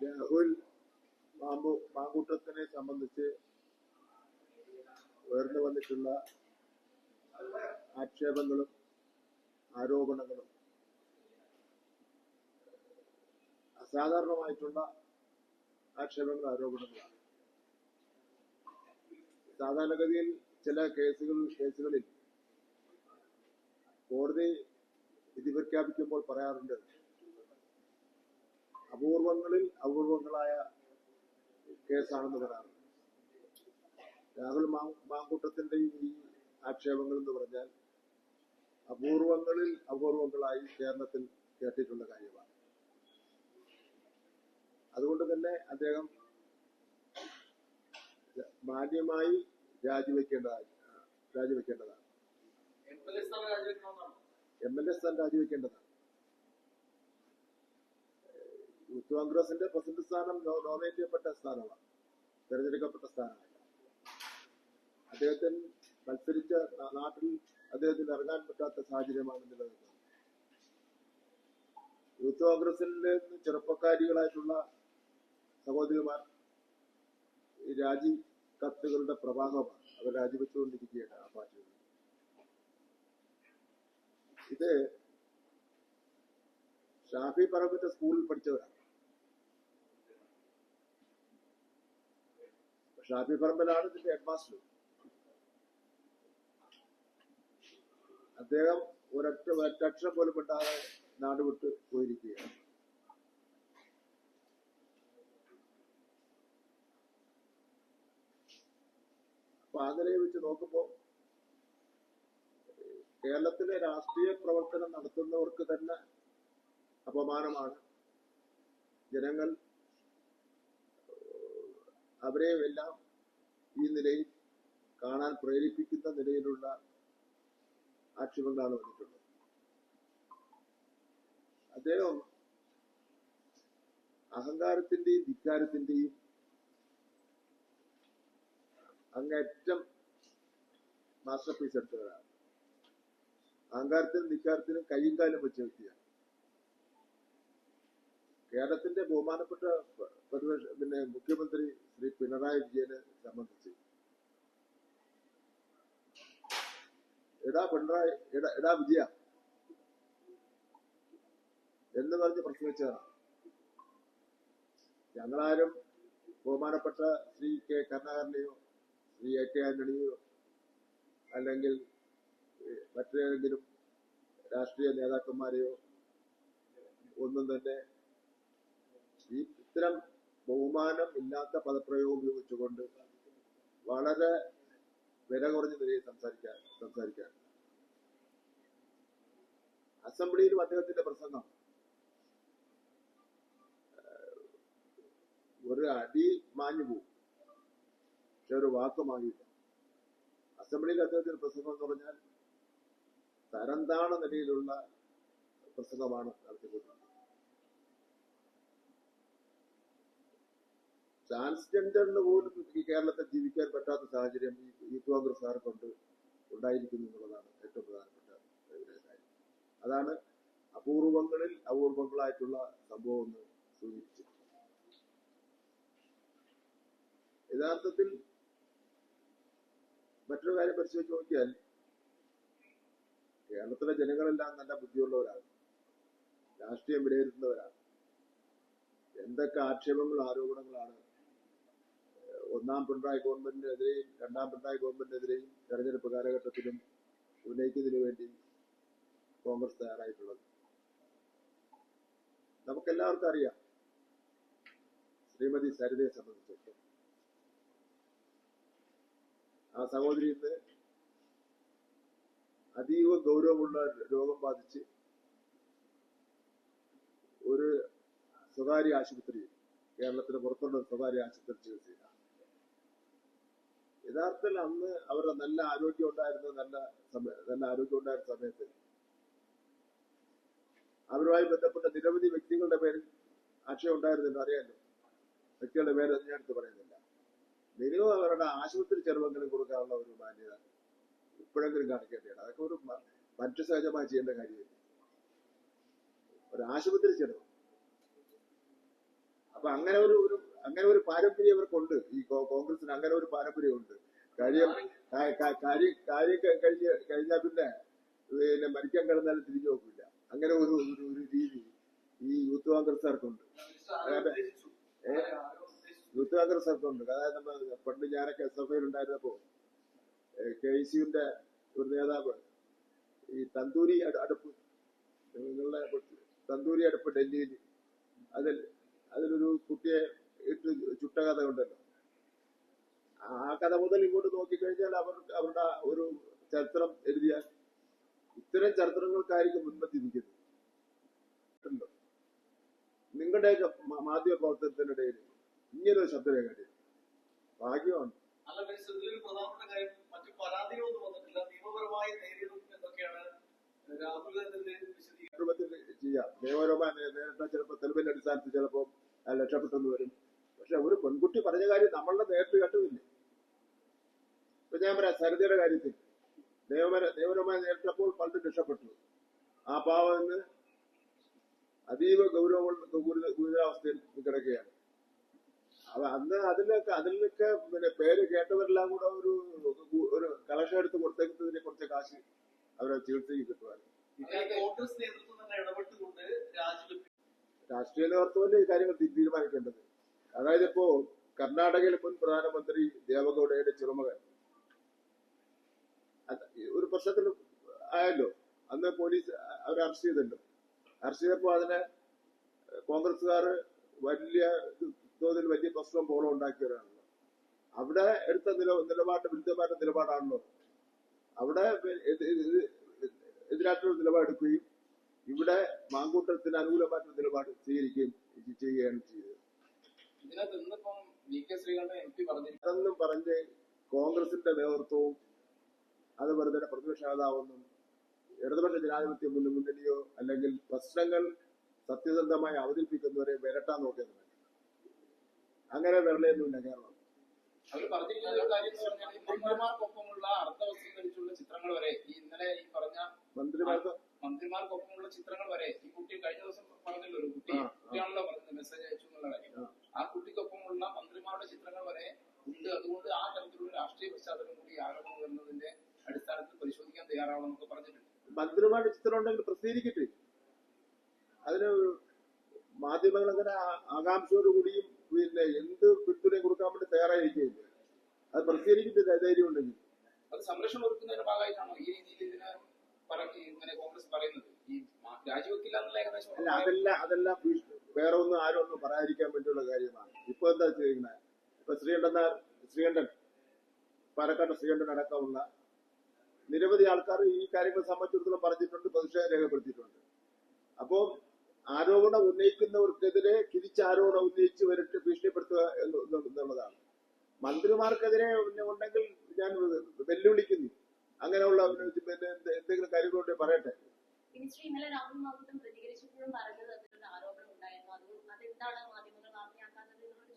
രാഹുൽ മാമ്പു മാങ്കൂട്ടത്തിനെ സംബന്ധിച്ച് ഉയർന്നു വന്നിട്ടുള്ള ആക്ഷേപങ്ങളും ആരോപണങ്ങളും അസാധാരണമായിട്ടുള്ള ആക്ഷേപങ്ങൾ ആരോപണങ്ങളാണ്. സാധാരണഗതിയിൽ ചില കേസുകൾ കേസുകളിൽ കോടതി വിധി പ്രഖ്യാപിക്കുമ്പോൾ പറയാറുണ്ട് അപൂർവങ്ങളിൽ അപൂർവങ്ങളായ കേസാണെന്ന് പറയാറുണ്ട്. രാഹുൽ മാങ്കൂട്ടത്തിന്റെ ഈ ആക്ഷേപങ്ങൾ എന്ന് പറഞ്ഞാൽ അപൂർവങ്ങളിൽ അപൂർവങ്ങളായി കേരളത്തിൽ കേട്ടിട്ടുള്ള കാര്യമാണ്. അതുകൊണ്ട് തന്നെ അദ്ദേഹം മാന്യമായി രാജിവെക്കേണ്ടതാണ്. രാജിവെക്കേണ്ടതാണ് എം എൽ എ സ്ഥാനം രാജിവെക്കേണ്ടതാണ്. യൂത്ത് കോൺഗ്രസിന്റെ പ്രസിഡന്റ് സ്ഥാനം നോമിനേറ്റ് ചെയ്യപ്പെട്ട സ്ഥാനമാണ്. തെരഞ്ഞെടുക്കപ്പെട്ട സ്ഥാനമല്ല അദ്ദേഹത്തിന് മത്സരിച്ച നാട്ടിൽ അദ്ദേഹത്തിന് ഇറങ്ങാൻ പറ്റാത്ത സാഹചര്യമാണ് നിലനിൽക്കുന്നത് യൂത്ത് കോൺഗ്രസിൽ നിന്ന് ചെറുപ്പക്കാരികളായിട്ടുള്ള സഹോദരിമാർ രാജി കത്തുകളുടെ പ്രവാഹമാണ് അവർ രാജിവെച്ചുകൊണ്ടിരിക്കുകയാണ് ആ പാർട്ടിയിൽ. ഇത് ഷാഫി പറമ്പിന്റെ സ്കൂളിൽ പഠിച്ചവരാണ്. ഷാഫി പറമ്പിലാണ് ഇതിന്റെ ഹെഡ് മാസ്റ്റർ അദ്ദേഹം ഒരൊറ്റ ഒരക്ഷരം പോലും പെട്ടാതെ നാട് വിട്ട് പോയിരിക്കുകയാണ്. അപ്പൊ നിലയിൽ വെച്ച് നോക്കുമ്പോൾ കേരളത്തിലെ രാഷ്ട്രീയ പ്രവർത്തനം നടത്തുന്നവർക്ക് തന്നെ അപമാനമാണ്. ജനങ്ങൾ അവരെ എല്ലാം ഈ നിലയിൽ കാണാൻ പ്രേരിപ്പിക്കുന്ന നിലയിലുള്ള ആക്ഷേപങ്ങളാണ് വന്നിട്ടുള്ളത്. അദ്ദേഹം അഹങ്കാരത്തിന്റെയും ധിക്കാരത്തിന്റെയും അങ്ങേറ്റം മാസ്റ്റർ പീസ് എടുത്തവരാണ്. അഹങ്കാരത്തിനും ധിക്കാരത്തിനും കയ്യും കാലും വെച്ച വ്യക്തിയാണ്. കേരളത്തിന്റെ ബഹുമാനപ്പെട്ട പിന്നെ മുഖ്യമന്ത്രി ശ്രീ പിണറായി വിജയനെ സംബന്ധിച്ച് എടാ പിണറായി എടാ എടാ വിജയ എന്ന് പറഞ്ഞ് പ്രസംഗിച്ചതാണ് ഞങ്ങളാരും ബഹുമാനപ്പെട്ട ശ്രീ കെ കരുണാകരനെയോ ശ്രീ എ കെ ആന്റണിയോ അല്ലെങ്കിൽ മറ്റേതെങ്കിലും രാഷ്ട്രീയ നേതാക്കന്മാരെയോ ഒന്നും തന്നെ ഈ ഇത്തരം ബഹുമാനം ഇല്ലാത്ത പദപ്രയോഗം ഉപയോഗിച്ചുകൊണ്ട് വളരെ വില കുറഞ്ഞ നിലയിൽ സംസാരിക്കാൻ സംസാരിക്കാൻ. അസംബ്ലിയിലും അദ്ദേഹത്തിന്റെ പ്രസംഗം. ഒരു അടി മാഞ്ഞു പോകും പക്ഷെ ഒരു വാക്ക് മാങ്ങിയില്ല അസംബ്ലിയിൽ അദ്ദേഹത്തിന്റെ പ്രസംഗം എന്ന് പറഞ്ഞാൽ തരംതാണ നിലയിലുള്ള പ്രസംഗമാണ് നടത്തിക്കൊണ്ടിരുന്നത്. ട്രാൻസ്ജെൻഡറിന് പോലും ഈ കേരളത്തിൽ ജീവിക്കാൻ പറ്റാത്ത സാഹചര്യം ഈ യൂത്ത് കോൺഗ്രസ്സുകാർക്കുണ്ട് ഉണ്ടായിരിക്കുന്നു എന്നുള്ളതാണ് ഏറ്റവും പ്രധാനപ്പെട്ട കാര്യം. അതാണ് അപൂർവങ്ങളിൽ അപൂർവങ്ങളായിട്ടുള്ള സംഭവം എന്ന് സൂചിപ്പിച്ചു യഥാർത്ഥത്തിൽ മറ്റൊരു കാര്യം പരിശോധിച്ച് നോക്കിയാൽ കേരളത്തിലെ ജനങ്ങളെല്ലാം നല്ല ബുദ്ധിയുള്ളവരാണ് രാഷ്ട്രീയം വിലയിരുത്തുന്നവരാണ്. എന്തൊക്കെ ആക്ഷേപങ്ങൾ ആരോപണങ്ങളാണ് ഒന്നാം പിണറായി ഗവൺമെന്റിനെതിരെയും രണ്ടാം പിണറായി ഗവൺമെന്റിനെതിരെയും തെരഞ്ഞെടുപ്പ് കാലഘട്ടത്തിലും ഉന്നയിച്ചതിനു വേണ്ടി കോൺഗ്രസ് തയ്യാറായിട്ടുള്ളത്. നമുക്കെല്ലാവർക്കും അറിയാം ശ്രീമതി സരിതയെ സംബന്ധിച്ചിടത്തോളം. ആ സഹോദരി ഇന്ന് അതീവ ഗൗരവമുള്ള രോഗം ബാധിച്ച് ഒരു സ്വകാര്യ ആശുപത്രിയിൽ കേരളത്തിന് പുറത്തുള്ള സ്വകാര്യ ആശുപത്രി ചികിത്സയിലാണ്. യഥാർത്ഥത്തിൽ അന്ന് അവരുടെ നല്ല ആരോഗ്യം ഉണ്ടായിരുന്ന നല്ല നല്ല ആരോഗ്യം ഉണ്ടായിരുന്ന സമയത്ത്. അവരുമായി ബന്ധപ്പെട്ട നിരവധി വ്യക്തികളുടെ പേരിൽ ആശയം ഉണ്ടായിരുന്നില്ല അറിയാലോ. വ്യക്തികളുടെ പേര് ഞാൻ എടുത്ത് പറയുന്നില്ല. നിരവധി അവരുടെ ആശുപത്രി ചെലവെങ്കിലും കൊടുക്കാനുള്ള ഒരു മാന്യത ഇപ്പോഴെങ്കിലും കാണിക്കേണ്ടതാണ്. അതൊക്കെ ഒരു മനുഷ്യസഹജമായി ചെയ്യേണ്ട കാര്യമില്ല? ഒരു ആശുപത്രി ചെലവ്. അപ്പൊ അങ്ങനെ ഒരു ഒരു അങ്ങനെ ഒരു പാരമ്പര്യം ഇവർക്കുണ്ട്. ഈ കോൺഗ്രസിന് അങ്ങനെ ഒരു പാരമ്പര്യമുണ്ട്. കാര്യം കാര്യം കാര്യം കഴിഞ്ഞ കഴിഞ്ഞാൽ പിന്നെ പിന്നെ മരിക്കാൻ കിടന്നാലും തിരിഞ്ഞു നോക്കില്ല അങ്ങനെ ഒരു ഒരു രീതി ഈ യൂത്ത് കോൺഗ്രസ്സുകാർക്കുണ്ട്? യൂത്ത് കോൺഗ്രസ്സുകാർക്കുണ്ട്. അതായത് നമ്മൾ പണ്ട് ഞാനൊക്കെ എസ് എഫ് ഐയിൽ ഉണ്ടായിരുന്നപ്പോ കെ ഐ സിയുടെ ഒരു നേതാവ് ഈ തന്തൂരി അട- അടുപ്പ് നിങ്ങളുടെ തന്തൂരി അടുപ്പ് ഡൽഹിയിൽ അതിൽ അതിലൊരു കുട്ടിയെ ഇട്ട് ചുട്ട കഥ ഉണ്ടല്ലോ. ആ കഥ മുതൽ ഇങ്ങോട്ട് നോക്കിക്കഴിഞ്ഞാൽ അവർ അവരുടെ ഒരു ചരിത്രം എഴുതിയാൽ ഇത്തരം ചരിത്രങ്ങൾക്കായിരിക്കും മുൻപത്തി ഇരിക്കുന്നത്? നിങ്ങളുടെയൊക്കെ മാധ്യമ പ്രവർത്തനത്തിനിടയിൽ ഇങ്ങനൊരു ശബ്ദരേഖ ഭാഗ്യമാണ്. അല്ല മിനിസ്റ്റർ പ്രധാനപ്പെട്ട കാര്യം മറ്റു പരാതികളൊന്നും വന്നിട്ടില്ല. നിയമപരമായി നേരിടും എന്നൊക്കെയാണ് രാഹുൽ ഗാന്ധി വിശദീകരിക്കുന്നത് രൂപത്തിൽ ചെയ്യാം. നിയമപരമായി നേ- നേരിട്ട ചിലപ്പോൾ തെളിവിന്റെ അടിസ്ഥാനത്തിൽ ചിലപ്പോൾ അയാൾ രക്ഷപ്പെട്ടെന്ന് വരും. പെൺകുട്ടി പറഞ്ഞ കാര്യം നമ്മളുടെ നേരിട്ട് കേട്ടതില്ലേ? ഇപ്പൊ ഞാൻ പറയാം സരിതയുടെ കാര്യത്തിൽ. നിയമപര നിയമപരമായി നേരിട്ടപ്പോൾ പണ്ട് രക്ഷപ്പെട്ടു. ആ പാവം ഇന്ന് അതീവ ഗൗരവമുള്ള ഗുരുത- ഗുരുതരാവസ്ഥയിൽ കിടക്കുകയാണ്. അപ്പൊ അന്ന് അതിലൊക്കെ അതിലൊക്കെ പിന്നെ പേര് കേട്ടവരെല്ലാം കൂടെ ഒരു ഒരു കലശം എടുത്ത് കൊടുത്തേക്കുന്നതിനെ കുറച്ച് കാശ് അവരെ ചികിത്സയ്ക്ക് കിട്ടുമായിരുന്നു രാഷ്ട്രീയ കോൺഗ്രസ് നേതൃത്വം തന്നെ ഇടപെട്ടുകൊണ്ട് രാജിവെപ്പിക്കും രാഷ്ട്രീയ നേതൃത്വമല്ലേ ഈ കാര്യങ്ങൾ തീരുമാനിക്കേണ്ടത്? അതായത് ഇപ്പോ കർണാടകയിലെ മുൻ പ്രധാനമന്ത്രി ദേവഗൌഡയുടെ ചെറുമകൻ ഒരു പ്രശ്നത്തിൽ ആയല്ലോ. അന്ന് പോലീസ് അവരെ അറസ്റ്റ് ചെയ്തല്ലോ അറസ്റ്റ് ചെയ്തപ്പോ അതിനെ കോൺഗ്രസ്സുകാർ വലിയ തോതിൽ വലിയ പ്രശ്നം ബോളം ഉണ്ടാക്കിയവരാണല്ലോ. അവിടെ എടുത്ത നില നിലപാട് വിരുദ്ധമായ നിലപാടാണല്ലോ. അവിടെ എതി- എതി- എതിരായിട്ടുള്ള നിലപാടെടുക്കുകയും ഇവിടെ മാങ്കൂട്ടത്തിന് അനുകൂലമായിട്ടുള്ള നിലപാട് സ്വീകരിക്കുകയും ചെയ്യുകയാണ് ചെയ്തത്. V K Sreekandan M P പറഞ്ഞിരിക്കുന്നത്. അതെന്നും പറഞ്ഞ് കോൺഗ്രസിന്റെ നേതൃത്വവും അതുപോലെ തന്നെ പ്രതിപക്ഷ നേതാവൊന്നും ഇടതുപക്ഷ ജനാധിപത്യ മുന്ന- മുന്നണിയോ അല്ലെങ്കിൽ പ്രശ്നങ്ങൾ സത്യസന്ധമായി അവതരിപ്പിക്കുന്നവരെ വിരട്ടാൻ നോക്കിയത് അങ്ങനെ വിരളയൊന്നുമില്ല കേരളം. അവർ പറഞ്ഞിരിക്കുന്ന കാര്യം എന്ന് പറഞ്ഞാൽ ഈ മന്ത്രിമാർക്കൊപ്പമുള്ള അർത്ഥവസ്ത്രം ധരിച്ചുള്ള ചിത്രങ്ങൾ വരെ ഈ ഇന്നലെ ഈ പറഞ്ഞ മന്ത്രിമാർക്ക് മന്ത്രിമാർക്കൊപ്പമുള്ള ചിത്രങ്ങൾ വരെ ഈ കുട്ടി കഴിഞ്ഞ ദിവസം പറഞ്ഞല്ലോ ഒരു കുട്ടി. കുട്ടിയാണല്ലോ പറഞ്ഞത്. മെസ്സേജ് അയച്ചു എന്നുള്ള കാര്യം ആ. ആ കുട്ടിക്കൊപ്പമുള്ള മന്ത്രിമാരുടെ ചിത്രങ്ങൾ വരെ ഉണ്ട് അതുകൊണ്ട് ആ തരത്തിലുള്ള രാഷ്ട്രീയ പശ്ചാത്തലം കൂടി ആരോപണം വരുന്നതിന്റെ അടിസ്ഥാനത്തിൽ പരിശോധിക്കാൻ തയ്യാറാവണമെന്നൊക്കെ പറഞ്ഞിട്ടുണ്ട്. മന്ത്രിമാരുടെ ചിത്രം ഉണ്ടെങ്കിൽ പ്രസിദ്ധീകരിക്കട്ടെ. അതിന് മാധ്യമങ്ങൾ അങ്ങനെ ആകാംക്ഷയോടുകൂടിയും പിന്നെ എന്ത് പിന്തുണയും കൊടുക്കാൻ വേണ്ടി തയ്യാറായിരിക്കുകയില്ല അത് പ്രസിദ്ധീകരിക്കട്ടെ ധൈര്യം ഉണ്ടെങ്കിൽ. അത് സംരക്ഷണം ഒരുക്കുന്നതിന്റെ ഭാഗമായിട്ടാണോ ഈ രീതിയിൽ ഇതിന് ഇങ്ങനെ കോൺഗ്രസ് പറയുന്നത്? ഈ രാജിവെക്കില്ല എന്നുള്ള ഏകദേശം അല്ല അതെല്ലാം അതെല്ലാം വേറെ ഒന്നും ആരും ഒന്നും പറയാതിരിക്കാൻ വേണ്ടിയുള്ള കാര്യമാണ്. ഇപ്പൊ എന്താ ചെയ്യുന്നത്? ഇപ്പൊ ശ്രീ നായർ ശ്രീകണ്ഠൻ പാലക്കാട് ശ്രീകണ്ഠൻ അടക്കമുള്ള നിരവധി ആൾക്കാർ ഈ കാര്യങ്ങൾ സംബന്ധിച്ചിടത്തോളം പറഞ്ഞിട്ടുണ്ട് പ്രതിഷേധം രേഖപ്പെടുത്തിയിട്ടുണ്ട്. അപ്പോ ആരോപണം ഉന്നയിക്കുന്നവർക്കെതിരെ തിരിച്ചാരോപണം ഉന്നയിച്ച് വരട്ട് ഭീഷണിപ്പെടുത്തുക എന്ന്- എന്ന് എന്നുള്ളതാണ്. മന്ത്രിമാർക്കെതിരെ ഉണ്ടെങ്കിൽ ഞാൻ വെല്ലുവിളിക്കുന്നു. അങ്ങനെയുള്ള പിന്നെ എന്ത് എന്തെങ്കിലും കാര്യങ്ങളുണ്ട് പറയട്ടെ. പ്രതികരിച്ചപ്പോഴും ആരോപണം ഉണ്ടായിരുന്നു. മാധ്യമങ്ങൾ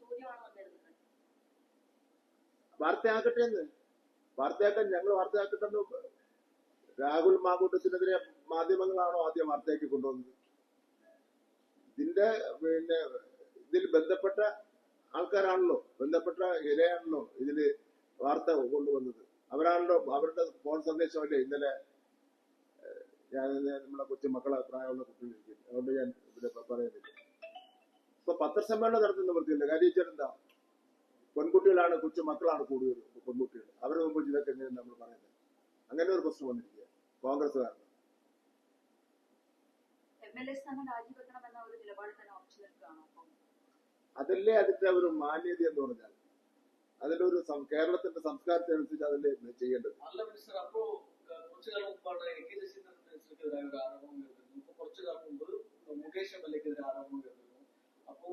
ചോദ്യമാണ് വാർത്തയാക്കട്ടെ എന്ന് വാർത്തയാക്കാൻ ഞങ്ങൾ വാർത്തയാക്കട്ടെ എന്ന് രാഹുൽ മാങ്കൂട്ടത്തിനെതിരെ മാധ്യമങ്ങളാണോ ആദ്യം വാർത്തയാക്കി കൊണ്ടുവന്നത്? ഇതിന്റെ പിന്നെ ഇതിൽ ബന്ധപ്പെട്ട ആൾക്കാരാണല്ലോ ബന്ധപ്പെട്ട ഇരയാണല്ലോ ഇതിൽ വാർത്ത കൊണ്ടുവന്നത്. അവരാണല്ലോ അവരുടെ ഫോൺ സന്ദേശമല്ലേ ഇന്നലെ ഞാൻ നമ്മുടെ കൊച്ചു മക്കളെ പ്രായമുള്ള കുട്ടികളിരിക്കും അതുകൊണ്ട് ഞാൻ ഇവിടെ പറയുന്നില്ല. ഇപ്പൊ പത്രസമ്മേളനം നടത്തുന്ന വൃത്തിയില്ല കാര്യം വെച്ചാൽ പെൺകുട്ടികളാണ് കൊച്ചു മക്കളാണ് കൂടുതൽ പെൺകുട്ടികൾ. അവരുടെ മുമ്പ് ഇതൊക്കെ എങ്ങനെയാണ് നമ്മൾ പറയുന്നത്? അങ്ങനെ ഒരു പ്രശ്നം വന്നിരിക്കുക കോൺഗ്രസ് കാരണം എൽ എ സ്ഥാനം നിലപാട് തന്നെ ഉറച്ചു നിൽക്കുകയാണോ അപ്പം. അതല്ലേ അതിന്റെ ഒരു മാന്യത എന്ന് പറഞ്ഞാൽ? അതിന്റെ ഒരു കേരളത്തിന്റെ സംസ്കാരത്തെ അനുസരിച്ച് അതല്ലേ ചെയ്യേണ്ടത്? അല്ല മിനിസ്റ്റർ അപ്പോ കുറച്ചു കാലം മുമ്പാണ് എ കെ ശശീന്ദ്രൻ മിനിസ്റ്റർക്കെതിരായ ഒരു ആരോപണം കേട്ടിരുന്നു. ഇപ്പൊ കുറച്ചു കാലം മുമ്പ് മുകേഷ് എം എൽ എക്കെതിരെ ആരോപണം കേട്ടിരുന്നു. അപ്പോ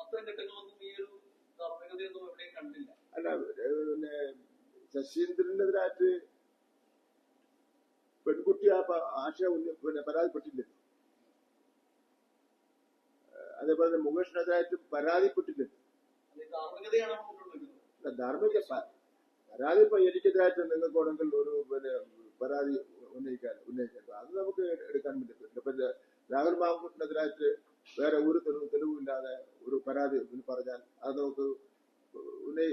അത്തരം ഘട്ടങ്ങളൊന്നും ഈ ഒരു അല്ല പിന്നെ ശശീന്ദ്രനെതിരായിട്ട് പെൺകുട്ടി ആ ആശയ പിന്നെ പരാതിപ്പെട്ടില്ല? ഏഹ് അതേപോലെ തന്നെ മുകേഷിനെതിരായിട്ട് പരാതിപ്പെട്ടില്ലല്ലോ ധാർമ്മിക പരാതി ഇപ്പൊ എനിക്കെതിരായിട്ട് നിങ്ങൾക്ക് വേണമെങ്കിൽ ഒരു പിന്നെ പരാതി ഉന്നയിക്കാൻ ഉന്നയിക്കാൻ അത് നമുക്ക് എടുക്കാൻ പറ്റത്തില്ല ഇപ്പൊ രാഹുൽ മാങ്കൂട്ടിനെതിരായിട്ട് വേറെ ഒരു തെളിവ് തെളിവില്ലാതെ ഒരു പരാതി പറഞ്ഞാൽ അത് നമുക്ക് ഉന്നയി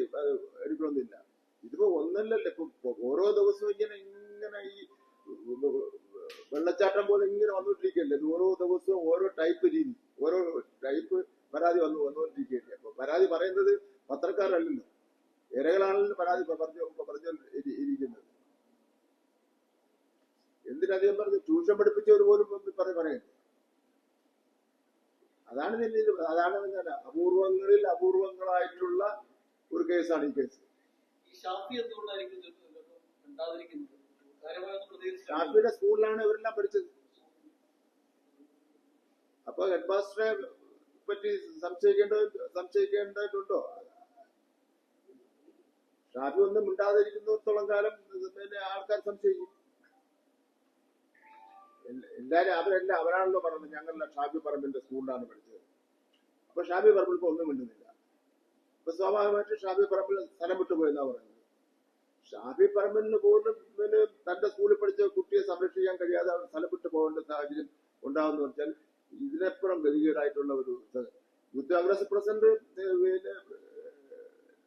എടുക്കണമെന്നില്ല. ഇതിപ്പോ ഒന്നല്ലല്ലോ. ഇപ്പൊ ഓരോ ദിവസവും ഇങ്ങനെ ഇങ്ങനെ ഈ വെള്ളച്ചാട്ടം പോലെ ഇങ്ങനെ വന്നുകൊണ്ടിരിക്കുകയല്ലേ? ഇത് ഓരോ ദിവസവും ഓരോ ടൈപ്പ് രീതി ഓരോ ടൈപ്പ് പരാതി വന്നു വന്നുകൊണ്ടിരിക്കുകയല്ലേ? അപ്പൊ പരാതി പറയുന്നത് പത്രക്കാരല്ലല്ലോ. ഇരകളാണല്ലോ പരാതി പറഞ്ഞു പറഞ്ഞു ഇരിക്കുന്നത് ഇരിക്കുന്നത് അദ്ദേഹം പറഞ്ഞു ട്യൂഷൻ പഠിപ്പിച്ചവർ പോലും പറയുന്നത് അതാണ് ഇതിന്റെ അതാണ് അപൂർവങ്ങളിൽ അപൂർവങ്ങളായിട്ടുള്ള ഒരു കേസാണ് ഈ കേസ്. ഷാഫിയുടെ സ്കൂളിലാണ് ഇവരെല്ലാം പഠിച്ചത്. അപ്പൊ ഹെഡ് മാസ്റ്ററെ പറ്റി സംശയിക്കേണ്ട സംശയിക്കേണ്ടതുണ്ടോ? ഷാഫി ഒന്നും മിണ്ടാതിരിക്കുന്നിടത്തോളം കാലം പിന്നെ ആൾക്കാർ സംശയിക്കും. എല്ലാരും അവരെല്ലാം അവരാണല്ലോ പറഞ്ഞത് ഞങ്ങളുടെ ഷാബി പറമ്പിന്റെ സ്കൂളിലാണ് പഠിച്ചത്. അപ്പൊ ഷാബി പറമ്പിൽ ഇപ്പൊ ഒന്നും മിണ്ടുന്നില്ല. അപ്പൊ സ്വാഭാവികമായിട്ട് ഷാബി പറമ്പിൽ സ്ഥലം വിട്ടുപോയെന്നാ പറയുന്നത്. ഷാബി പറമ്പിന് പോലും പിന്നെ തന്റെ സ്കൂളിൽ പഠിച്ച കുട്ടിയെ സംരക്ഷിക്കാൻ കഴിയാതെ അവർ സ്ഥലം വിട്ടു പോകേണ്ട സാഹചര്യം ഉണ്ടാവുന്ന വെച്ചാൽ ഇതിനപ്പുറം ഗതികേടായിട്ടുള്ള ഒരു. യൂത്ത് കോൺഗ്രസ് പ്രസിഡന്റ്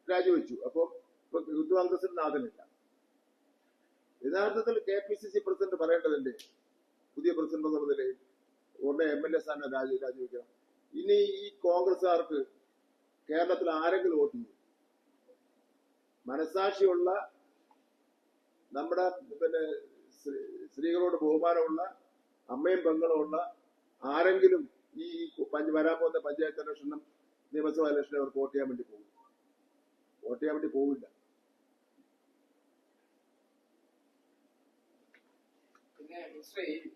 രാജിവെച്ചു. അപ്പൊ ഇപ്പൊ യൂത്ത് കോൺഗ്രസിന് നാഥനില്ല. യഥാർത്ഥത്തിൽ K P C C president പറയേണ്ടതല്ലേ? പുതിയ പ്രസിഡന്റ് എന്നുള്ള നിലയിൽ ഉടനെ എം എൽ എ സ്ഥാനം രാജി രാജിവെക്കണം. ഇനി ഈ കോൺഗ്രസ്സുകാർക്ക് കേരളത്തിൽ ആരെങ്കിലും വോട്ട് ചെയ്യും? മനസാക്ഷിയുള്ള നമ്മുടെ പിന്നെ സ്ത്രീ- സ്ത്രീകളോട് ബഹുമാനമുള്ള അമ്മയും പെങ്ങളും ഉള്ള ആരെങ്കിലും ഈ വരാൻ പോകുന്ന പഞ്ചായത്ത് ഇലക്ഷനും നിയമസഭാ ഇലക്ഷനും അവർക്ക് വോട്ട് ചെയ്യാൻ വേണ്ടി പോകും. വോട്ട് ചെയ്യാൻ വേണ്ടി പോവില്ല. 睡衣